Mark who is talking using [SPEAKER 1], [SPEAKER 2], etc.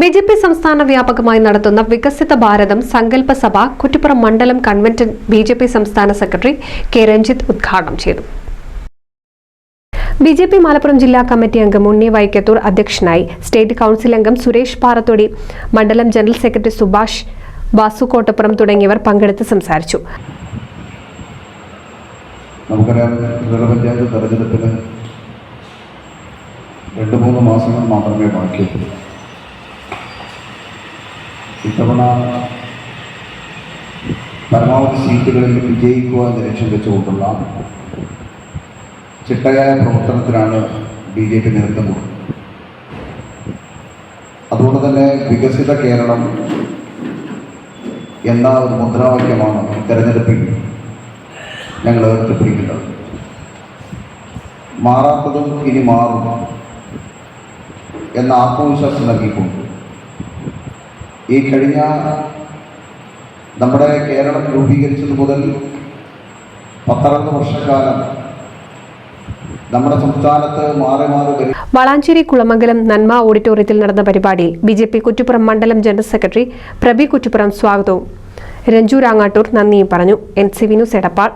[SPEAKER 1] B J P സംസ്ഥാന വ്യാപകമായി നടത്തുന്ന വികസിത ഭാരതം സങ്കല്പ സഭ കുറ്റിപ്പുറം മണ്ഡലം കൺവെൻഷൻ ബി ജെ പി സംസ്ഥാന സെക്രട്ടറി കെ രഞ്ജിത്ത് ഉദ്ഘാടനം ചെയ്തു. ബി ജെ പി മലപ്പുറം ജില്ലാ കമ്മിറ്റി അംഗം ഉണ്ണി വൈക്കത്തൂർ അധ്യക്ഷനായി സ്റ്റേറ്റ് കൗൺസിൽ അംഗം സുരേഷ് പാറത്തൊടി മണ്ഡലം ജനറൽ സെക്രട്ടറി സുഭാഷ് വാസുകോട്ടപ്പുറം തുടങ്ങിയവർ പങ്കെടുത്ത് സംസാരിച്ചു.
[SPEAKER 2] നമുക്കറിയാം രണ്ട് മൂന്ന് മാസങ്ങൾ മാത്രമേ ബാക്കിയുള്ളൂ. ഇത്തവണ പരമാവധി സീറ്റുകളിൽ വിജയിക്കുക എന്ന ലക്ഷ്യം വെച്ചുകൊണ്ടുള്ള ചിട്ടയായ പ്രവർത്തനത്തിനാണ് ബി ജെ പി നേതൃത്വം അതുകൊണ്ട് തന്നെ വികസിത കേരളം എന്ന ഒരു മുദ്രാവാക്യമാണ് തെരഞ്ഞെടുപ്പിൽ ഞങ്ങൾ ഉയർത്തിപ്പിടിക്കുന്നത് മാറാത്തതും ഇനി മാറും എന്ന ആത്മവിശ്വാസം നൽകിക്കൊണ്ട് ഈ കഴിഞ്ഞ നമ്മുടെ കേരളം രൂപീകരിച്ചത് മുതൽ പത്തറുപത് വർഷക്കാലം നമ്മുടെ സംസ്ഥാനത്ത് മാറി മാറി
[SPEAKER 1] വളാഞ്ചേരി കുളമംഗലം നന്മ ഓഡിറ്റോറിയത്തിൽ നടന്ന പരിപാടിയിൽ ബി ജെ പി കുറ്റിപ്പുറം മണ്ഡലം ജനറൽ സെക്രട്ടറി പ്രബി കുറ്റിപ്പുറം സ്വാഗതവും. രഞ്ജു രാങ്ങാട്ടൂർ നന്ദിയും പറഞ്ഞു. N C Vinu സെടപ്പാൾ